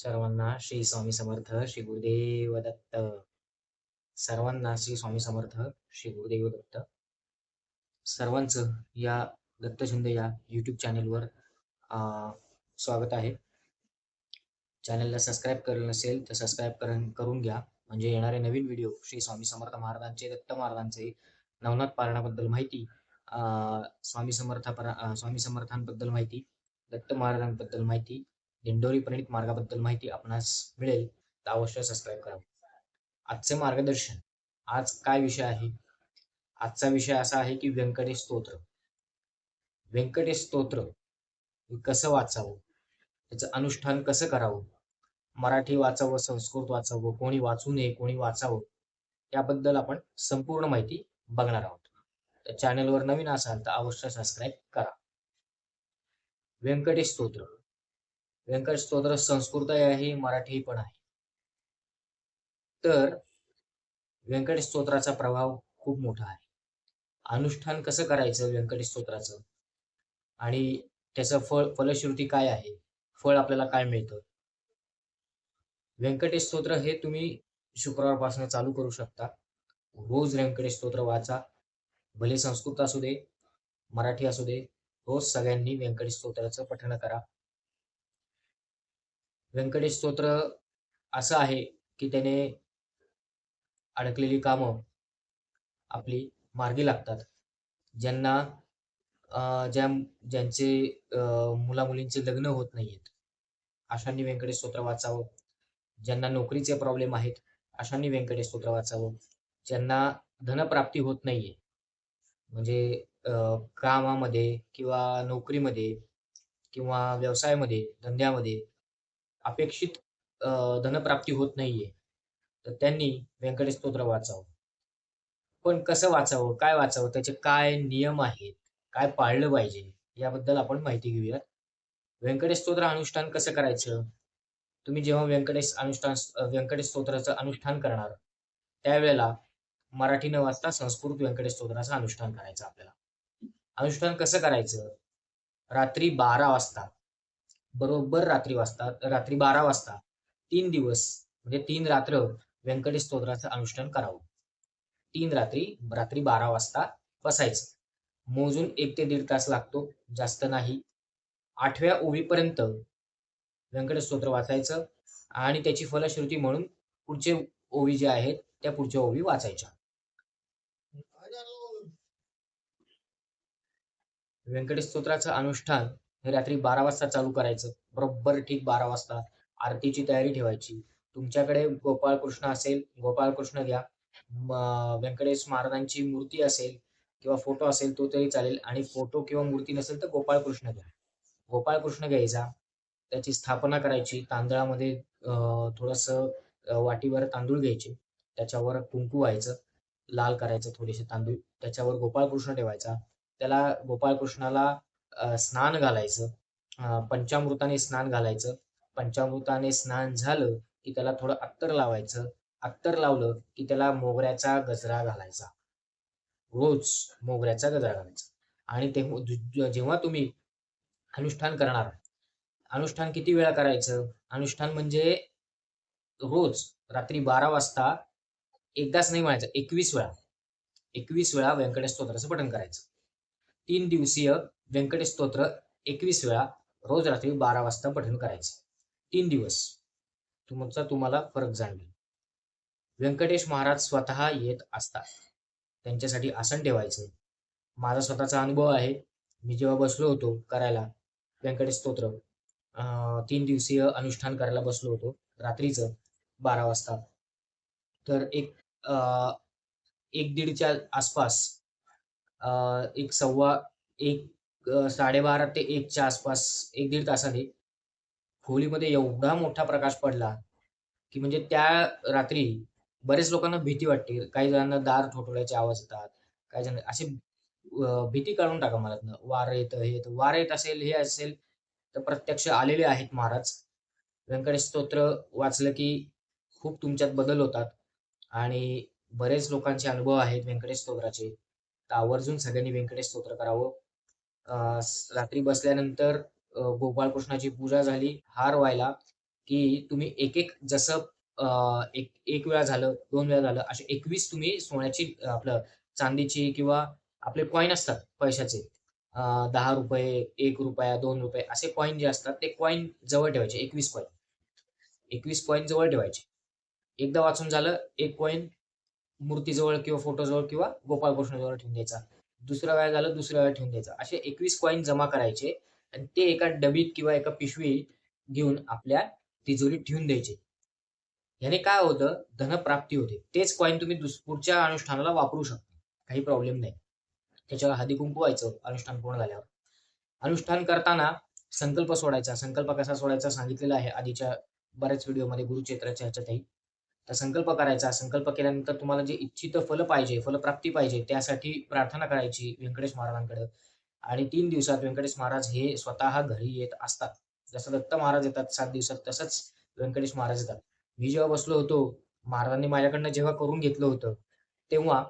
सर्वांना श्री स्वामी समर्थ श्री गुरुदेव दत्त. सर्वांना श्री स्वामी समर्थ श्री गुरुदेव दत्त. सर्वांचं या दत्त शिंदे या युट्यूब चॅनेलवर अं, स्वागत आहे. चॅनलला सबस्क्राईब केलं नसेल तर सबस्क्राईब करून करून घ्या. म्हणजे येणारे नवीन व्हिडिओ श्री स्वामी समर्थ महाराजांचे दत्त महाराजांचे नवनाथ पारणाबद्दल माहिती अं, स्वामी समर्थ स्वामी समर्थांबद्दल माहिती दत्त महाराजांबद्दल माहिती दिंडोरी प्रणित मार्गाबद्दल माहिती आपणास मिळेल तर अवश्य सबस्क्राईब करा. आजचे मार्गदर्शन आज काय विषय आहे? आजचा विषय असा आहे की व्यंकटेश स्तोत्र. व्यंकटेश स्तोत्र कसं वाचावं? त्याचं अनुष्ठान कसं करावं? मराठी वाचावं संस्कृत वाचावं कोणी वाचू नये कोणी वाचावं याबद्दल आपण संपूर्ण माहिती बघणार आहोत. तर चॅनलवर नवीन असाल तर अवश्य सबस्क्राईब करा. व्यंकटेश स्तोत्र. व्यंकट स्तोत्र संस्कृतही आहे मराठी पण आहे. तर व्यंकटेश स्तोत्राचा प्रभाव खूप मोठा आहे. अनुष्ठान कसं करायचं व्यंकटेश स्तोत्राचं? आणि त्याचं फळ फलश्रुती काय आहे? फळ आपल्याला काय मिळतं? व्यंकटेश स्तोत्र हे तुम्ही शुक्रवारपासून चालू करू शकता. रोज व्यंकटेश स्तोत्र वाचा. भले संस्कृत असू दे मराठी असू दे रोज सगळ्यांनी व्यंकटेश स्तोत्राचं पठण करा. व्यंकटेश स्तोत्र असं आहे की त्याने अडकलेली कामं आपली मार्गी लागतात. ज्यांना ज्या ज्यांचे मुलामुलींचे लग्न होत नाहीयेत अशांनी व्यंकटेश स्तोत्र वाचावं. ज्यांना नोकरीचे प्रॉब्लेम आहेत अशांनी व्यंकटेश स्तोत्र वाचावं. ज्यांना धनप्राप्ती होत नाहीये म्हणजे कामामध्ये किंवा नोकरीमध्ये किंवा व्यवसायामध्ये धंद्यामध्ये अपेक्षित धनप्राप्ती होत नाहीये. तर त्यांनी व्यंकटेश स्तोत्र वाचावं. पण कसं वाचावं? काय वाचावं? त्याचे काय नियम आहेत? काय पाळलं पाहिजे? याबद्दल आपण माहिती घेऊयात. व्यंकटेश स्तोत्र अनुष्ठान कसं करायचं? तुम्ही जेव्हा व्यंकटेश अनुष्ठान व्यंकटेश स्तोत्राचं अनुष्ठान करणार त्यावेळेला मराठी न वाचता संस्कृत व्यंकटेश स्तोत्राचं अनुष्ठान करायचं आपल्याला. अनुष्ठान कसं करायचं? रात्री बारा वाजता बरोबर रात्री वाजता रात्री बारा वाजता तीन दिवस म्हणजे तीन रात्र व्यंकटेश स्तोत्राचं अनुष्ठान करावं. तीन रात्री रात्री बारा वाजता बसायचं. मोजून एक ते दीड तास लागतो जास्त नाही. आठव्या ओवीपर्यंत व्यंकटेश स्तोत्र वाचायचं आणि त्याची फलश्रुती म्हणून पुढचे ओवी जे आहेत त्या पुढच्या ओवी वाचायच्या. व्यंकटेश स्तोत्राचं अनुष्ठान हे रात्री बारा वाजता चालू करायचं. बरोबर ठीक बारा वाजता. आरतीची तयारी ठेवायची. तुमच्याकडे गोपाळकृष्ण असेल गोपाळकृष्ण घ्या. व्यंकटेश महाराजांची मूर्ती असेल किंवा फोटो असेल तो तरी चालेल. आणि फोटो किंवा मूर्ती नसेल तर गोपाळकृष्ण घ्या. गोपाळकृष्ण घ्यायचा. त्याची स्थापना करायची. तांदळामध्ये थोडस वाटीवर तांदूळ घ्यायचे. त्याच्यावर कुंकू व्हायचं. लाल करायचं थोडेसे तांदूळ. त्याच्यावर गोपाळकृष्ण ठेवायचा. त्याला गोपाळकृष्णाला स्नान घालायचं. पंचामृताने स्नान घालायचं. पंचामृताने स्नान झालं की त्याला थोडं अत्तर लावायचं. अत्तर लावलं की त्याला मोगऱ्याचा गजरा घालायचा. रोज मोगऱ्याचा गजरा घालायचा. आणि तेव्हा हो, जेव्हा तुम्ही अनुष्ठान करणार अनुष्ठान किती वेळा करायचं? अनुष्ठान म्हणजे रोज रात्री बारा वाजता एकदाच नाही म्हणायचं एकवीस वेळा. एकवीस वेळा व्यंकटेश स्तोत्राचं पठण करायचं. तीन दिवसीय व्यंकटेश स्तोत्र एकवीस वेळा रोज रात्री बारा वाजता पठण करायचं. तीन दिवस. तुमचा तुम्हाला फरक जाणवेल. व्यंकटेश महाराज स्वतः येत असतात. त्यांच्यासाठी आसन ठेवायचं. माझा स्वतःचा अनुभव आहे. मी जेव्हा बसलो होतो करायला व्यंकटेश स्तोत्र तीन दिवसीय अनुष्ठान करायला बसलो होतो रात्रीचं बारा वाजता. तर एक अं, एक दीडच्या आसपास एक सव्वा एक साडेबारा ते एकच्या आसपास एक दीड तासाने खोलीमध्ये एवढा मोठा प्रकाश पडला की म्हणजे त्या रात्री बरेच लोकांना भीती वाटते. काही जणांना दार ठोठवल्याचे आवाज येतात. काही जण असे भीती काढून टाका मला वारं येत हे येत. वारं येत असेल हे असेल तर प्रत्यक्ष आलेले आहेत महाराज. व्यंकटेश स्तोत्र वाचलं की खूप तुमच्यात बदल होतात. आणि बरेच लोकांचे अनुभव आहेत व्यंकटेश स्तोत्राचे. तर आवर्जून सगळ्यांनी व्यंकटेश स्तोत्र करावं. रात्री बसल्यानंतर गोपाळ कृष्णाची पूजा झाली हार व्हायला की तुम्ही एक एक जसं एक एक वेळा झालं दोन वेळा झालं असे एकवीस तुम्ही सोन्याची आपलं चांदीची किंवा आपले कॉईन असतात पैशाचे दहा रुपये एक रुपया दोन रुपये असे कॉईन जे असतात ते कॉईन जवळ ठेवायचे एकवीस कॉईन एकवीस कॉईन जवळ ठेवायचे. एकदा वाचून झालं एक कॉईन मूर्तीजवळ किंवा फोटोजवळ किंवा गोपाळकृष्णाजवळ ठेवून द्यायचा. दुसऱ्या वेळा झालं दुसऱ्या वेळा ठेवून द्यायचा. असे एकवीस कॉईन जमा करायचे आणि ते एका डबीत किंवा एका पिशवी घेऊन आपल्या तिजोरीत ठेवून द्यायचे. याने काय होतं? धनप्राप्ती होते. तेच कॉईन तुम्ही दुस- पुढच्या अनुष्ठानाला वापरू शकता. काही प्रॉब्लेम नाही. त्याच्यावर हळदी कुंकू व्हायचं अनुष्ठान पूर्ण झाल्यावर. अनुष्ठान करताना संकल्प सोडायचा. संकल्प कसा सोडायचा? सांगितलेला आहे आधीच्या बऱ्याच व्हिडिओमध्ये गुरुक्षेत्राच्या ह्याच्यातही. तर संकल्प करायचा. संकल्प केल्यानंतर तुम्हाला जे इच्छित फल पाहिजे फलप्राप्ती पाहिजे त्यासाठी प्रार्थना करायची व्यंकटेश महाराजांकडे. आणि तीन दिवसात व्यंकटेश महाराज हे स्वतः घरी येत असतात. जसं दत्त महाराज येतात सात दिवसात तसंच व्यंकटेश महाराज येतात. मी जेव्हा बसलो होतो महाराजांनी माझ्याकडनं जेव्हा करून घेतलं होतं तेव्हा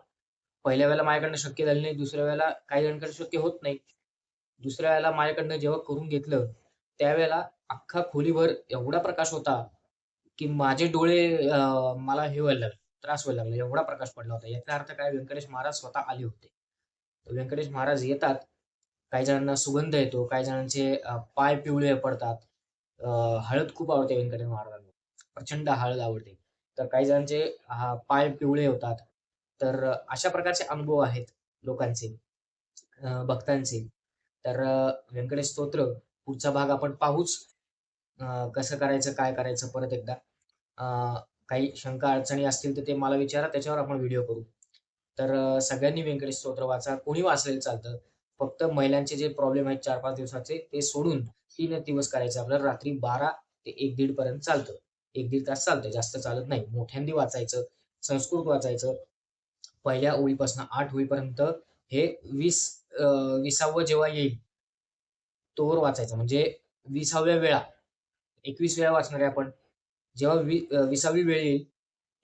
पहिल्या वेळेला माझ्याकडनं शक्य झालं नाही दुसऱ्या वेळेला काही जणांकडे शक्य होत नाही. दुसऱ्या वेळेला माझ्याकडनं जेव्हा करून घेतलं त्यावेळेला अख्खा खोलीभर एवढा प्रकाश होता की माझे डोळे मला हे व्हायला लागले त्रास व्हायला लागला एवढा प्रकाश पडला होता. याचा अर्थ काय व्यंकटेश महाराज स्वतः आले होते. व्यंकटेश महाराज येतात. काही जणांना सुगंध येतो काही जणांचे पाय पिवळे पडतात. हळद खूप आवडते व्यंकटेश महाराजांना. प्रचंड हळद आवडते. तर काही जणांचे हा, पाय पिवळे होतात. तर अशा प्रकारचे अनुभव आहेत लोकांचे भक्तांचे. तर व्यंकटेश स्तोत्र पुढचा भाग आपण पाहूच. कसं करायचं काय करायचं परत एकदा. काही शंका अडचणी असतील तर ते मला विचारा त्याच्यावर आपण व्हिडिओ करू. तर सगळ्यांनी व्यंकटेश स्तोत्र वाचा कोणी वाचलेलं चालतं फक्त महिलांचे जे प्रॉब्लेम आहेत चार पाच दिवसाचे ते सोडून तीन दिवस करायचे आपल्याला रात्री बारा ते एक दीड पर्यंत चालतं. एक दीड तास चालतं जास्त चालत नाही. मोठ्यांदी वाचायचं संस्कृत वाचायचं. पहिल्या ओळीपासून आठ होईपर्यंत हे वीस विसावं जेव्हा येईल तोवर वाचायचं. म्हणजे विसाव्या वेळा एकवीस वेळा वाचणार आहे आपण. जेव्हा वी विसावी वेळ येईल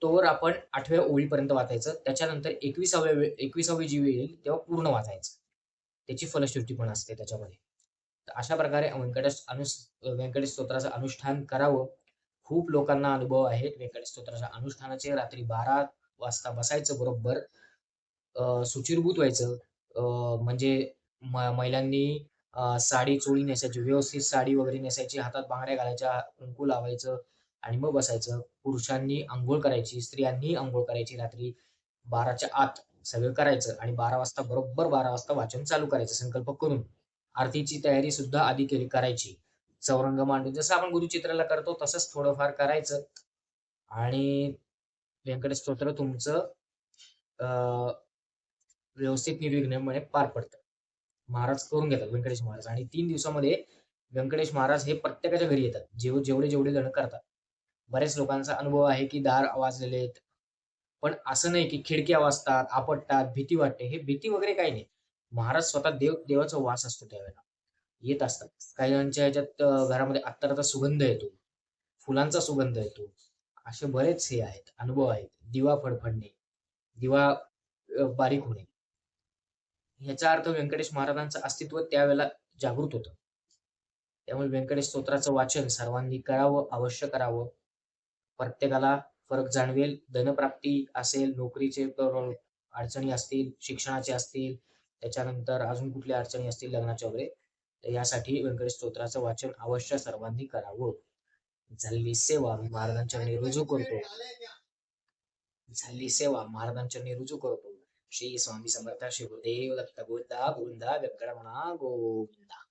तोवर आपण आठव्या ओळीपर्यंत वाचायचं. त्याच्यानंतर एकविसाव्या वेळ एकविसावी जी वेळ येईल तेव्हा पूर्ण वाचायचं. त्याची फलश्रुती पण असते त्याच्यामध्ये. तर अशा प्रकारे व्यंकटेश अनुस व्यंकटेश स्तोत्राचं अनुष्ठान करावं. खूप लोकांना अनुभव आहे व्यंकटेश स्तोत्राच्या अनुष्ठानाचे रात्री बारा वाजता बसायचं बरोबर. सुचिरभूत व्हायचं. अं, म्हणजे म- महिलांनी साडी चोळी नेसायची. व्यवस्थित साडी वगैरे नेसायची. हातात बांगड्या घालायच्या कुंकू लावायचं. आणि मग बसायचं. पुरुषांनी आंघोळ करायची स्त्रियांनी आंघोळ करायची. रात्री बाराच्या आत सगळं करायचं आणि बारा वाजता बरोबर बारा वाजता वाचन चालू करायचं संकल्प करून. आरतीची तयारी सुद्धा आधी केली करायची. चौरंग मांडून जसं आपण गुरुचित्राला करतो तसंच थोडंफार करायचं. आणि व्यंकटेश स्तोत्र तुमचं अं, व्यवस्थित निर्विघ्नपणे पार पडतं. महाराज करून घेतात व्यंकटेश महाराज. आणि तीन दिवसामध्ये व्यंकटेश महाराज हे प्रत्येकाच्या घरी येतात. जेव जेवढे जेवढे जण करतात. बऱ्याच लोकांचा अनुभव आहे की दार आवाजलेले आहेत पण असं नाही की खिडक्या वाजतात आपटतात भीती वाटते. हे भीती वगैरे काही नाही. महाराज स्वतः देव देवाचा वास असतो त्यावेळेला. येत असतात. काही जणांच्या ह्याच्यात घरामध्ये अत्तराचा सुगंध येतो. फुलांचा सुगंध येतो. असे बरेच हे आहेत. अनुभव आहेत. दिवा फडफडणे. दिवा बारीक होणे. ह्याचा अर्थ व्यंकटेश महाराजांचं अस्तित्व त्यावेळेला जागृत होतं. त्यामुळे व्यंकटेश स्तोत्राचं वाचन सर्वांनी करावं अवश्य करावं. प्रत्येकाला फरक जाणवेल. धनप्राप्ती असेल नोकरीचे अडचणी असतील शिक्षणाचे असतील त्याच्यानंतर अजून कुठल्या अडचणी असतील लग्नाच्या वगैरे तर यासाठी व्यंकटेश स्तोत्राचं वाचन अवश्य सर्वांनी करावं. झाली सेवा महाराजांच्या रुजू करतो. झाली सेवा महाराजांच्या रुजू करतो. श्री स्वामी समर्थ श्री गुरुदेव दत्त गोविंदा गोविंदा म्हणा गोविंदा.